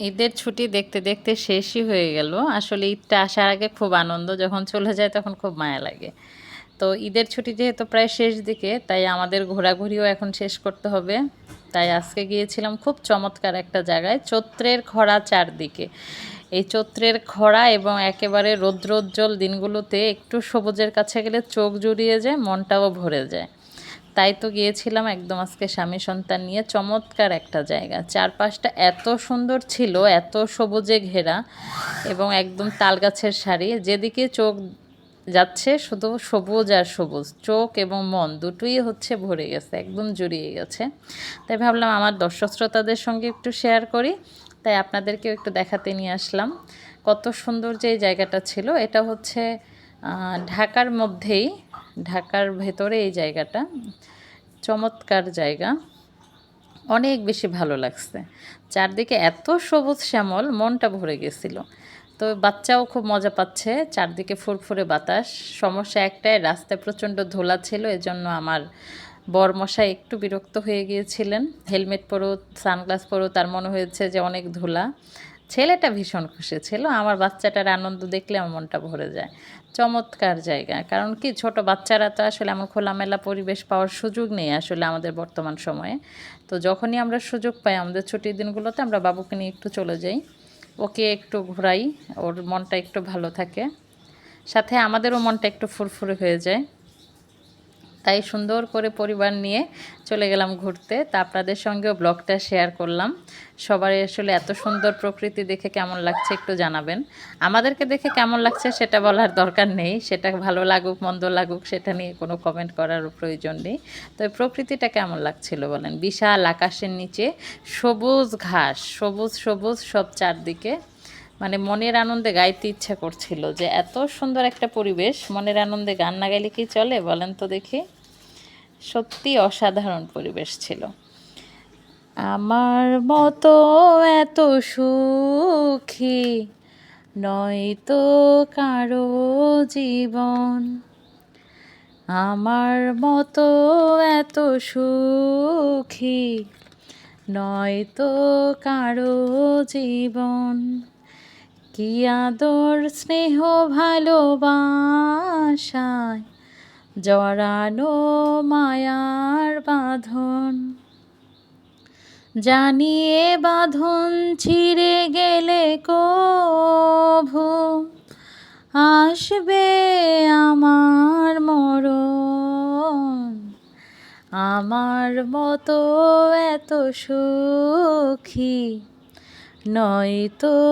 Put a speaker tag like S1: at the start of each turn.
S1: ঈদের ছুটি দেখতে দেখতে শেষই হয়ে গেল। আসলে ঈদটা আসার আগে খুব আনন্দ, যখন চলে যায় তখন খুব মায়া লাগে। তো ঈদের ছুটি যেহেতু প্রায় শেষ দিকে, তাই আমাদের ঘোরাঘুরিও এখন শেষ করতে হবে। তাই আজকে গিয়েছিলাম খুব চমৎকার একটা জায়গায়, চৈত্রের খরা চারদিকে। এই চৈত্রের খরা এবং একেবারে রৌদ্রোজ্জ্বল দিনগুলোতে একটু সবুজের কাছে গেলে চোখ জুড়িয়ে যায়, মনটাও ভরে যায়। তাই তো গিয়েছিলাম একদম আজকে স্বামী সন্তান নিয়ে। চমৎকার একটা জায়গা। চারপাশটা এত সুন্দর ছিল, এত সবুজে ঘেরা এবং একদম তাল গাছের শাড়ি যেদিকে চোখ যাচ্ছে শুধু সবুজ আর সবুজ, চোখ এবং মন দুটোই হচ্ছে ভরে গেছে, একদম জুড়িয়ে গেছে। তাই ভাবলাম আমার দর্শক শ্রোতাদের সঙ্গে একটু শেয়ার করি। তাই আপনাদেরকেও একটু দেখাতে নিয়ে আসলাম। কত সুন্দর যে জায়গাটা ছিল, এটা হচ্ছে ঢাকার মধ্যেই ঢাকার ভেতরে এই জায়গাটা। চমৎকার জায়গা। অনেক বেশি ভালো লাগছে। চারদিকে এত সবুজ শ্যামল, মনটা ভরে গেছিল। তো বাচ্চাও খুব মজা পাচ্ছে, চারদিকে ফুরফুরে বাতাস। সমস্যা একটাই, রাস্তায় প্রচণ্ড ধোলা ছিল, এজন্য আমার বরমশাই একটু বিরক্ত হয়ে গিয়েছিলেন। হেলমেট পরো, সানগ্লাস পরো, তার মনে হয়েছে যে অনেক ধুলা। ছেলেটা ভীষণ খুশি ছিল। আমার বাচ্চাটার আনন্দ দেখলে আমার মনটা ভরে যায়। চমৎকার জায়গা। কারণ কি, ছোট বাচ্চারা তো আসলে এমন খোলামেলা পরিবেশ পাওয়ার সুযোগ নেই আসলে আমাদের বর্তমান সময়ে। তো যখনই আমরা সুযোগ পাই আমাদের ছুটির দিনগুলোতে আমরা বাবুকে নিয়ে একটু চলে যাই। ওকে একটু ঘোরাই, ওর মনটা একটু ভালো থাকে। সাথে আমাদেরও মনটা একটু ফুরফুরে হয়ে যায়। তাই সুন্দর করে পরিবার নিয়ে চলে গেলাম ঘুরতে। তা আপনাদের সঙ্গেও ব্লগটা শেয়ার করলাম। সবার আসলে এত সুন্দর প্রকৃতি দেখে কেমন লাগছে একটু জানাবেন। আমাদেরকে দেখে কেমন লাগছে সেটা বলার দরকার নেই। সেটা ভালো লাগুক, মন্দ লাগুক, সেটা নিয়ে কোনো কমেন্ট করার প্রয়োজন নেই। তো প্রকৃতিটা কেমন লাগছিল বলেন? বিশাল আকাশের নিচে সবুজ ঘাস, সবুজ সবুজ সব চারদিকে। মানে মনের আনন্দে গাইতে ইচ্ছা করছিল যে এত সুন্দর একটা পরিবেশ, মনের আনন্দে গান না গাইলে কি চলে বলেন তো দেখি। সত্যি অসাধারণ পরিবেশ ছিল। আমার মতো এত সুখী নয়তো কারও জীবন। আমার মতো এত সুখী নয়তো কারও জীবন। কি আদর, স্নেহ, ভালোবাসায় জড়ানো মায়ার বাঁধন। জানিয়ে বাঁধন ছিঁড়ে গেলে কভু, আসবে আমার মরণ। আমার মতো এত সুখী নয়তো